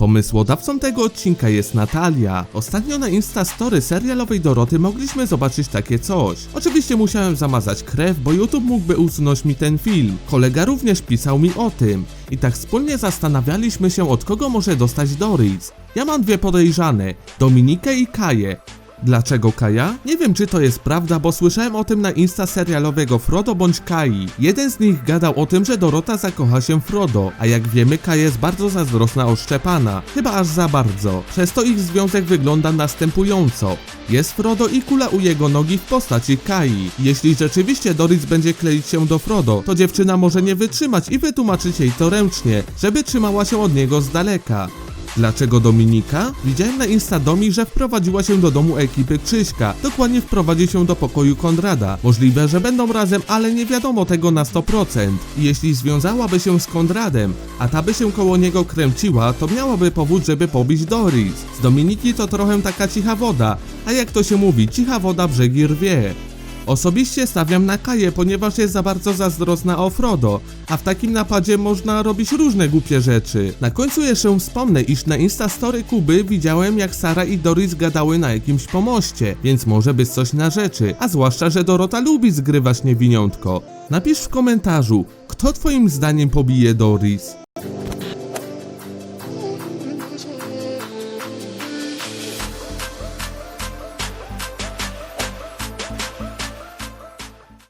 Pomysłodawcą tego odcinka jest Natalia. Ostatnio na Instastory serialowej Doroty mogliśmy zobaczyć takie coś. Oczywiście musiałem zamazać krew, bo YouTube mógłby usunąć mi ten film. Kolega również pisał mi o tym. I tak wspólnie zastanawialiśmy się od kogo może dostać Doris. Ja mam dwie podejrzane, Dominikę i Kaję. Dlaczego Kaja? Nie wiem czy to jest prawda, bo słyszałem o tym na insta serialowego Frodo bądź Kai. Jeden z nich gadał o tym, że Dorota zakocha się w Frodo, a jak wiemy Kaja jest bardzo zazdrosna o Szczepana. Chyba aż za bardzo. Przez to ich związek wygląda następująco. Jest Frodo i kula u jego nogi w postaci Kai. Jeśli rzeczywiście Doris będzie kleić się do Frodo, to dziewczyna może nie wytrzymać i wytłumaczyć jej to ręcznie, żeby trzymała się od niego z daleka. Dlaczego Dominika? Widziałem na Instadomi, że wprowadziła się do domu ekipy Krzyśka. Dokładnie wprowadzi się do pokoju Konrada. Możliwe, że będą razem, ale nie wiadomo tego na 100%. I jeśli związałaby się z Konradem, a ta by się koło niego kręciła, to miałaby powód, żeby pobić Doris. Z Dominiki to trochę taka cicha woda, a jak to się mówi, cicha woda brzegi rwie. Osobiście stawiam na Kaję, ponieważ jest za bardzo zazdrosna o Frodo, a w takim napadzie można robić różne głupie rzeczy. Na końcu jeszcze wspomnę, iż na Instastory Kuby widziałem jak Sara i Doris gadały na jakimś pomoście, więc może być coś na rzeczy, a zwłaszcza, że Dorota lubi zgrywać niewiniątko. Napisz w komentarzu, kto twoim zdaniem pobije Doris?